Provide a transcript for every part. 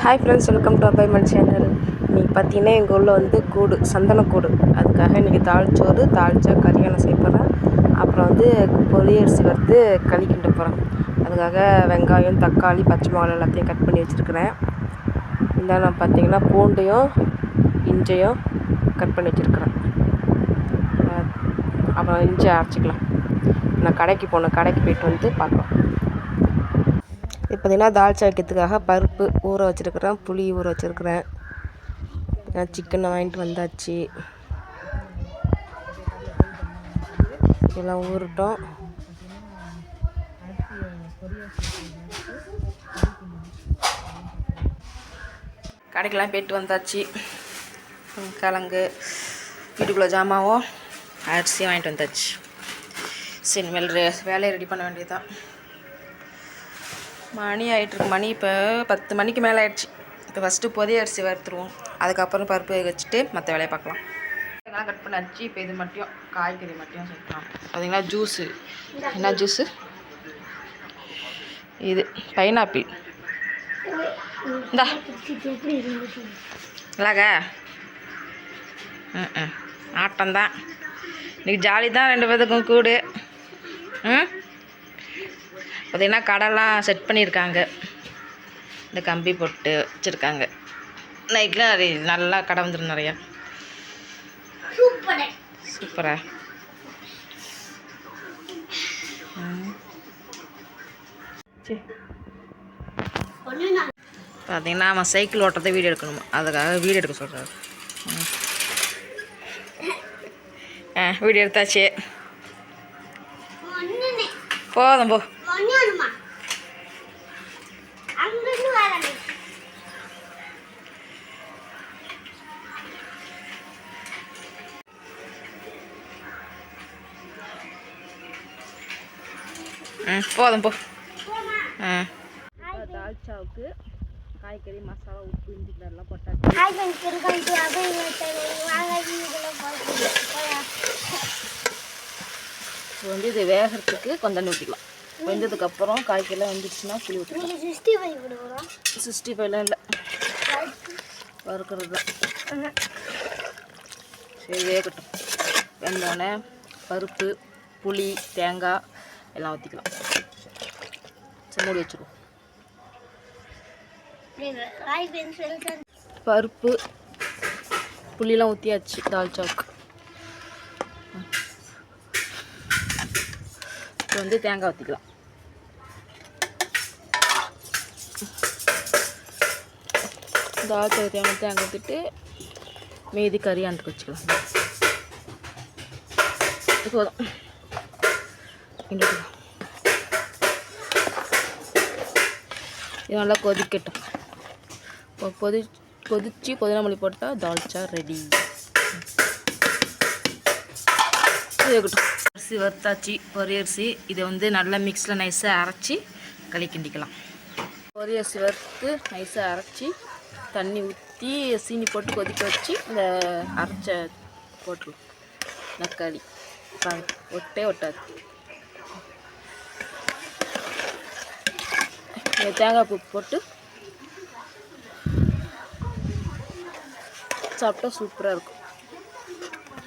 Hi friends welcome to appointment channel இன்றைக்கி பார்த்தீங்கன்னா எங்கள் ஊரில் வந்து கூடு சந்தனக்கூடு அதுக்காக இன்றைக்கி தாளிச்சோறு தாளிச்சா கறியான செய்ய போகிறேன் அப்புறம் வந்து பொரியரிசி வறுத்து களி கிண்ட போகிறேன் அதுக்காக வெங்காயம் தக்காளி பச்சை மிளகா எல்லாத்தையும் கட் பண்ணி வச்சுருக்கிறேன். இந்த நான் பார்த்தீங்கன்னா பூண்டையும் இஞ்சையும் கட் பண்ணி வச்சுருக்கிறேன். அப்புறம் இஞ்சி அரைச்சிக்கலாம். நான் கடைக்கு போனேன் கடைக்கு போயிட்டு வந்து பார்க்கலாம். இப்போ பார்த்தீங்கன்னா தால்ச்சா வைக்கிறதுக்காக பருப்பு ஊற வச்சுருக்குறேன் புளி ஊற வச்சுருக்குறேன். சிக்கனை வாங்கிட்டு வந்தாச்சு. எல்லாம் ஊறட்டும். கடைக்கெல்லாம் போயிட்டு வந்தாச்சு. கிழங்கு வீட்டுக்குள்ளே ஜாமாவும் அரிசியும் வாங்கிட்டு வந்தாச்சு. சரி மேல் வேலையை ரெடி பண்ண வேண்டியதுதான். மணி ஆகிட்டுருக்கு மணி இப்போ பத்து மணிக்கு மேலே ஆயிடுச்சு. இப்போ ஃபஸ்ட்டு புதிய அரிசி வறுத்துருவோம். அதுக்கப்புறம் பருப்பு வேக வச்சுட்டு மற்ற வேலையை பார்க்கலாம். இதெல்லாம் கட் பண்ணாச்சு இப்போ இது மட்டும் காய்கறி மட்டும் சேர்க்கலாம். பார்த்தீங்கன்னா ஜூஸு என்ன ஜூஸு இது பைனாப்பிள் இந்தா. நல்லாக ஆட்டம்தான் இன்னைக்கு ஜாலி தான் ரெண்டு பேத்துக்கும் கூடு. பார்த்தீங்கன்னா கடைலாம் செட் பண்ணியிருக்காங்க. இந்த கம்பி போட்டு வச்சுருக்காங்க. நைட்டில் நிறைய நல்லா கடை வந்துடும் நிறையா. சூப்பரா. பார்த்தீங்கன்னா அவன் சைக்கிள் ஓட்டுறதை வீடியோ எடுக்கணுமா? அதுக்காக வீடியோ எடுக்க சொல்கிறாரு ஆ வீடியோ எடுத்தாச்சு. போதும் போ. ம் போதும் போ. ஆ தால்ச்சாவுக்கு காய்கறி மசாலா உப்பு இஞ்சி எல்லாம் போட்டாச்சு. வந்து இது வேகிறதுக்கு கொஞ்சம் ஊற்றிக்கலாம் வெந்ததுக்கப்புறம் காய்கறிலாம் வெந்துச்சுன்னா புளி ஊற்றிக்கலாம் சிக்ஸ்டி ஃபைவ்லாம் இல்லை. வறுக்கிறது தான். சரி வேகட்டும். வெந்தோடனே பருப்பு புளி தேங்காய் எல்லாம் ஊற்றிக்கலாம் சரி மூடி வச்சுருவோம் பருப்பு புளியெல்லாம் ஊற்றியாச்சு தால்ச்சாவுக்கு இப்போ வந்து தேங்காய் ஊற்றிக்கலாம் தால்ச்சாவுக்கு தேங்காய் தேங்காய் ஊற்றிட்டு மீதி கறி அந்த வச்சுக்கலாம். போதும். கிண்டிக்கலாம். இது நல்லா கொதிக்கட்டும். கொதி கொதிச்சு புதினமல்லி போட்டால் தால்ச்சா ரெடி இருக்கட்டும். அரிசி வறுத்தாச்சு பொரியரிசி இதை வந்து நல்லா மிக்ஸில் நைஸாக அரைச்சி களி கிண்டிக்கலாம். பொரியரிசி வறுத்து நைஸாக அரைச்சி தண்ணி ஊற்றி சீனி போட்டு கொதிக்க வச்சு இந்த அரைச்ச போட்டுருவோம் தக்காளி. ஒட்டே ஒட்டாது. தேங்காய் பூ போட்டு சாப்பிட்டா சூப்பராக இருக்கும்.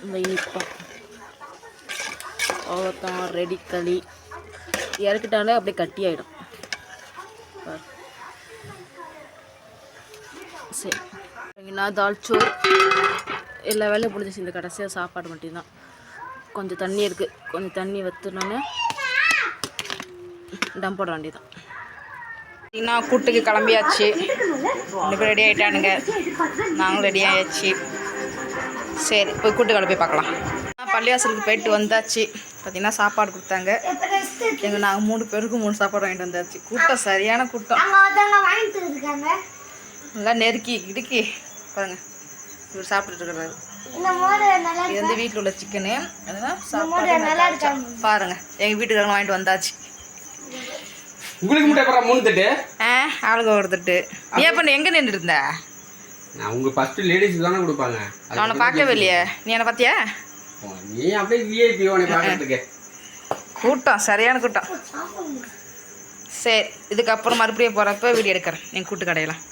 இந்த இனிப்பம் அவ்வளோதான் ரெடி களி. இறக்கிட்டாலே அப்படியே கட்டி ஆகிடும் சரி. நான் தால்ச்சோறு. எல்லா வேலையும் முடிஞ்சிச்சு. இந்த கடைசியாக சாப்பாடு மட்டும்தான். கொஞ்சம் தண்ணி இருக்குது கொஞ்சம் தண்ணி வத்துனோன்னே டம் போட வேண்டியதான் பார்த்தீங்கன்னா கூட்டுக்கு கிளம்பியாச்சு. ரெண்டு பேரும் ரெடி ஆகிட்டானுங்க நாங்களும் ரெடி ஆயாச்சு. சரி போய் கூட்டு கிளம்பி பார்க்கலாம். பள்ளிவாசலுக்கு போயிட்டு வந்தாச்சு. பார்த்தீங்கன்னா சாப்பாடு கொடுத்தாங்க. எங்கள் நாங்கள் மூணு பேருக்கு மூணு சாப்பாடு வாங்கிட்டு வந்தாச்சு. கூட்டம் சரியான கூட்டம். நல்லா நெருக்கி இடுக்கி. பாருங்க இவர் சாப்பிட்டுட்டு இருக்கிறாரு. இது வந்து வீட்டில் உள்ள சிக்கனு அதுதான் சாப்பாடு நான் தாளிச்சேன். பாருங்க எங்கள் வீட்டுக்காரங்க வாங்கிட்டு வந்தாச்சு. உங்களுக்கு மட்டும் எப்பறம் மூணு தட்டு. ஆ ஆளுங்க கொடுத்துட்டு நீ அப்போ எங்கே நின்றுட்டு இருந்த? நான் உங்க ஃபர்ஸ்ட் லேடிஸ் தானே கொடுப்பாங்க. உன்னை பார்க்கவே இல்லையே. நீ என்ன பார்த்தியா? நீ அப்படியே விஐபி உன்னை பார்க்கறதுக்கு. கூட்டம் சரியான கூட்டம். சரி இதுக்கப்புறம் மறுபடியும் போகிறப்ப வீடியோ எடுக்கிறேன். எங்கள் கூட்டு கடையெல்லாம்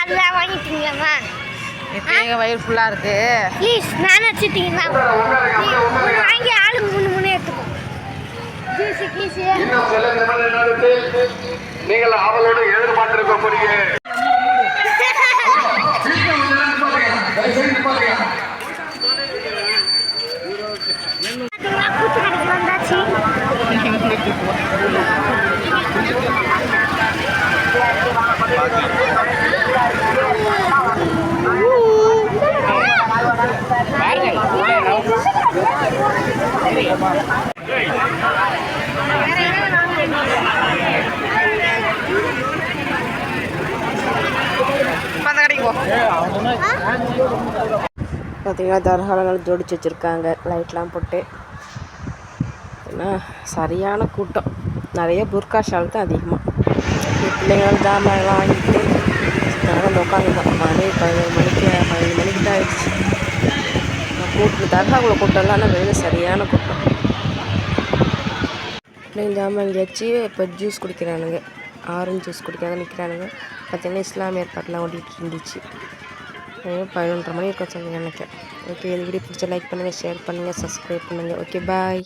அதெல்லாம் வாங்கிட்டீங்களாம்மா இப்போ எங்கள் வயிறு ஃபுல்லாக இருக்குது ப்ளீஸ் நான் வச்சுட்டீங்களா? வாங்கி ஆளுக்கு மூணு எடுத்துக்கோ. இன்னும் சில நிமிட நேரத்தில் நீங்கள் அவளோடு எதிர்பார்த்திருக்கக்கூடிய கூத்து கடைக்கு வந்தாச்சு அந்த கடைக்கு போ பார்த்தீங்கன்னா தர்காலங்கள் ஜோடிச்சு வச்சுருக்காங்க. லைட்லாம் போட்டு. ஏன்னா சரியான கூட்டம். நிறைய புர்கா ஷால் தான் அதிகமாக பிள்ளைங்கள் ஜாமான்லாம் வாங்கிட்டு வந்து உட்காந்துருக்கோம் மணி பதினேழு மணிக்கு பதினஞ்சு மணிக்கு தான் ஆயிடுச்சு. கூட்டம் தர்காக்குள்ள கூட்டம்லாம் ஆனால் வெளியில் சரியான கூட்டம். பிள்ளைங்க ஜாமான் வாங்கியாச்சு இப்போ ஜூஸ் குடிக்கிறானுங்க. ஆரஞ்சு ஜூஸ் குடிக்காத நிற்கிறானுங்க பார்த்தீங்கன்னா இஸ்லாமிய பாட்டெலாம் ஓடிட்டு இருந்துச்சு. பதினொன்றரை மணி இருக்கும் சொல்லி எனக்கு. ஓகே இந்த வீடியோ பிடிச்ச லைக் பண்ணுங்கள் ஷேர் பண்ணுங்கள் சப்ஸ்கிரைப் பண்ணுங்கள் ஓகே பாய்